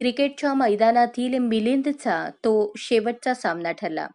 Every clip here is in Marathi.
क्रिकेटच्या मैदानातील मिलिंदचा तो शेवटचा सामना ठरला.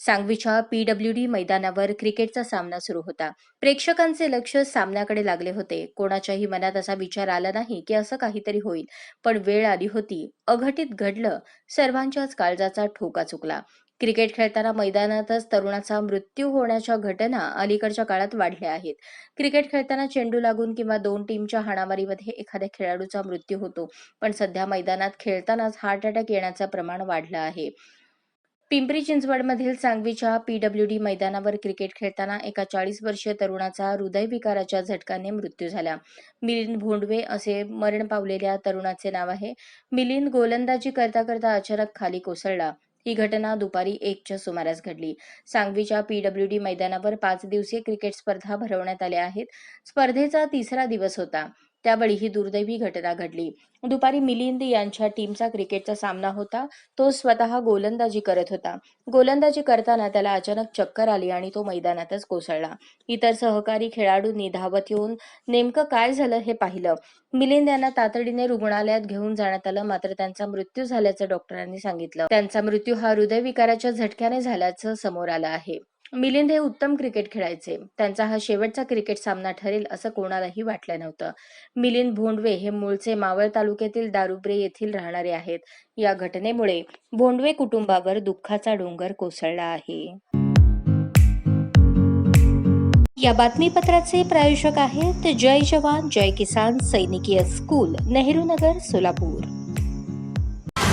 सांगवीच्या पीडब्ल्यू डी मैदानावर क्रिकेटचा सामना सुरू होता. प्रेक्षकांचे लक्ष सामन्याकडे लागले होते. कोणाच्याही मनात असा विचार आला नाही की असं काहीतरी होईल. पण वेळ आली होती. अघटित घडलं सर्वांच्याच काळजाचा ठोका चुकला. क्रिकेट खेळताना मैदानातच तरुणाचा मृत्यू होण्याच्या घटना अलीकडच्या काळात वाढल्या आहेत. क्रिकेट खेळताना चेंडू लागून किंवा दोन टीमच्या हाणामारीमध्ये एखाद्या खेळाडूचा मृत्यू होतो पण सध्या मैदानात खेळतानाच हार्ट अटॅक येण्याचं प्रमाण वाढलं आहे. पिंपरी चिंचवडमधील सांगवीच्या पीडब्ल्यूडी मैदानावर क्रिकेट खेळताना एका चाळीस वर्षीय तरुणाचा हृदयविकाराच्या झटकाने मृत्यू झाला. मिलिंद भोंडवे असे मरण पावलेल्या तरुणाचे नाव आहे. मिलिंद गोलंदाजी करता करता अचानक खाली कोसळला. ही घटना दुपारी एकच्या सुमारास घडली. सांगवीच्या पीडब्ल्यू डी मैदानावर पाच दिवसीय क्रिकेट स्पर्धा भरवण्यात आल्या आहेत. स्पर्धेचा तिसरा दिवस होता. त्यावेळी ही दुर्दैवी घटना घडली. दुपारी मिलिंद यांच्या टीमचा क्रिकेटचा सामना होता. तो स्वतः गोलंदाजी करत होता. गोलंदाजी करताना त्याला अचानक चक्कर आली आणि तो मैदानातच कोसळला. इतर सहकारी खेळाडूंनी धावत येऊन नेमकं काय झालं हे पाहिलं. मिलिंद यांना तातडीने रुग्णालयात घेऊन जाण्यात आलं. मात्र त्यांचा मृत्यू झाल्याचं डॉक्टरांनी सांगितलं. त्यांचा मृत्यू हा हृदयविकाराच्या झटक्याने झाल्याचं समोर आलं आहे. मिलिंद हे उत्तम क्रिकेट खेळायचे. त्यांचा हा शेवटचा क्रिकेट सामना ठरेल असं कोणालाही वाटलं नव्हतं. मिलिंद भोंडवे हे मूळचे मावळ तालुक्यातील दारुब्रे येथील राहणारे आहेत. या घटनेमुळे भोंडवे कुटुंबावर दुःखाचा डोंगर कोसळला आहे. या बातमीपत्राचे प्रायोजक आहेत जय जवान जय किसान सैनिकीय स्कूल नेहरू नगर सोलापूर.